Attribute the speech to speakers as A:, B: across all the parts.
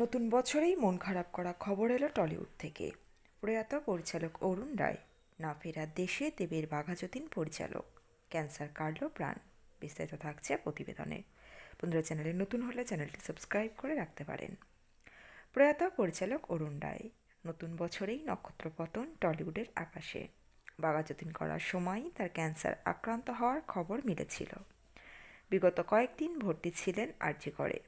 A: নতুন বছরেই মন খারাপ করা খবর এলো টলিউড থেকে। প্রয়াত পরিচালক অরুণ রায়, না ফেরার দেশে দেবের বাঘাযতীন পরিচালক, ক্যান্সার কাটল প্রাণ, বিস্তারিত থাকছে প্রতিবেদনে। বন্ধুরা, চ্যানেলে নতুন হলে চ্যানেলটি সাবস্ক্রাইব করে রাখতে পারেন। প্রয়াত পরিচালক অরুণ রায়, নতুন বছরেই নক্ষত্র পতন টলিউডের আকাশে। বাঘাযতীন করার সময় তার ক্যান্সার আক্রান্ত হওয়ার খবর মিলেছিল। বিগত কয়েকদিন ভর্তি ছিলেন আর্জি করে।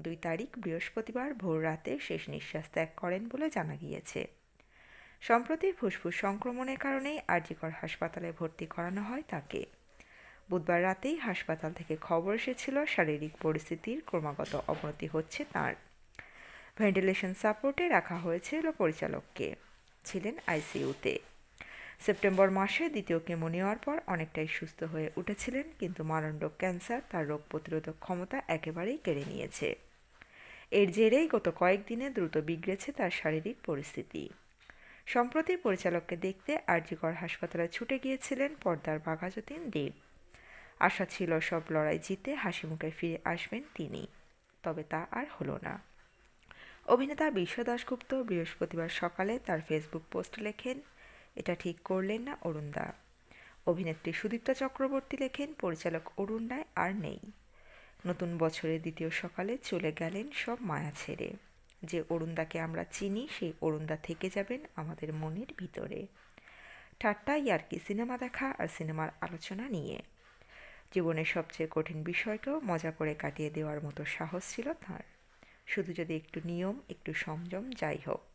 A: দুই তারিখ বৃহস্পতিবার ভোর রাতে শেষ নিঃশ্বাস ত্যাগ করেন বলে জানা গিয়েছে। সম্প্রতি ফুসফুস সংক্রমণের কারণেই আরজিকর হাসপাতালে ভর্তি করানো হয় তাকে। বুধবার রাতেই হাসপাতাল থেকে খবর এসেছিল, শারীরিক পরিস্থিতির ক্রমাগত অবনতি হচ্ছে তার। ভেন্টিলেশন সাপোর্টে রাখা হয়েছিল পরিচালককে। ছিলেন আইসিইউতে। সেপ্টেম্বর মাসে দ্বিতীয় কেমো নেওয়ার পর অনেকটাই সুস্থ হয়ে উঠেছিলেন, কিন্তু মারণরোগ ক্যান্সার তার রোগ প্রতিরোধক ক্ষমতা একেবারেই কেড়ে নিয়েছে। এর জেরেই গত কয়েকদিনে দ্রুত বিগড়েছে তার শারীরিক পরিস্থিতি। সম্প্রতি পরিচালককে দেখতে আরজিকর হাসপাতালে ছুটে গিয়েছিলেন পর্দার বাঘাযতীন দেব। আশা ছিল সব লড়াই জিতে হাসি মুখে ফিরে আসবেন তিনি, তবে তা আর হলো না। অভিনেতা বিশ্ব দাশগুপ্ত বৃহস্পতিবার সকালে তার ফেসবুক পোস্ট লেখেন এটা ঠিক করলেন না অরুণদা। অভিনেত্রী সুদীপ্তা চক্রবর্তী লেখেন, পরিচালক অরুণ রায় আর নেই। নতুন বছরের দ্বিতীয় সকালে চলে গেলেন সব মায়া ছেড়ে। যে অরুণদাকে আমরা চিনি, সেই অরুণদা থেকে যাবেন আমাদের মনের ভিতরে। ঠাট্টা ইয়ার্কি সিনেমা দেখা আর সিনেমার আলোচনা নিয়ে। জীবনের সবচেয়ে কঠিন বিষয়কেও মজা করে কাটিয়ে দেওয়ার মতো সাহস ছিল তাঁর। শুধু যদি একটু নিয়ম, একটু সংযম, যাই হোক।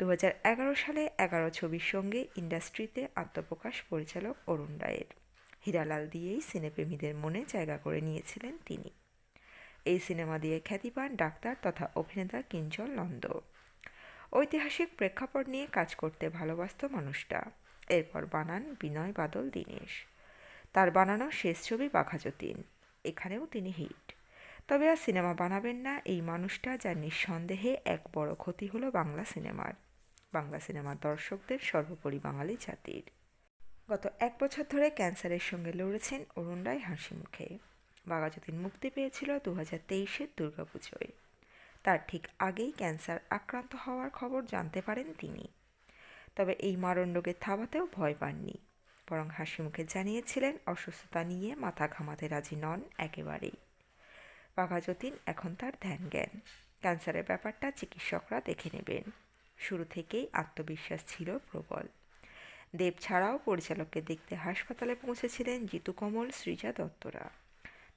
A: দু হাজার এগারো সালে এগারো ছবির সঙ্গে ইন্ডাস্ট্রিতে আত্মপ্রকাশ পরিচালক অরুণ রায়ের। হীরালাল দিয়েই সিনেপ্রেমীদের মনে জায়গা করে নিয়েছিলেন তিনি। এই সিনেমা দিয়ে খ্যাতি পান ডাক্তার তথা অভিনেতা কিঞ্চল নন্দ। ঐতিহাসিক প্রেক্ষাপট নিয়ে কাজ করতে ভালোবাসত মানুষটা। এরপর বানান বিনয় বাদল দীনেশ। তার বানানো শেষ ছবি বাঘাযতীন এখানেও তিনি হিট। তবে আর সিনেমা বানাবেন না এই মানুষটা যার নিঃসন্দেহে এক বড় ক্ষতি হলো বাংলা সিনেমার। বাংলা সিনেমার দর্শকদের সর্বোপরি বাঙালি জাতির। গত এক বছর ধরে ক্যান্সারের সঙ্গে লড়েছেন অরুণ রায় হাসি মুখে। বাঘাযতীন মুক্তি পেয়েছিল দু হাজার তেইশের দুর্গাপুজোয়। তার ঠিক আগেই ক্যান্সার আক্রান্ত হওয়ার খবর জানতে পারেন তিনি। তবে এই মারণ রোগের থাবাতেও ভয় পাননি। বরং হাসি মুখে জানিয়েছিলেন, অসুস্থতা নিয়ে মাথা ঘামাতে রাজি নন একেবারেই। বাঘাযতীন এখন তার ধ্যান জ্ঞান ক্যান্সারের ব্যাপারটা চিকিৎসকরা দেখে নেবেন। শুরু থেকেই আত্মবিশ্বাস ছিল প্রবল। দেব ছাড়াও পরিচালককে দেখতে হাসপাতালে পৌঁছেছিলেন জিতু কমল, সৃজা দত্তরা।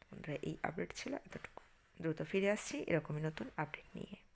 A: বন্ধুরা, এই আপডেট ছিল এতটুকু। দ্রুত ফিরে আসছি, এরকমই নতুন আপডেট নিয়ে।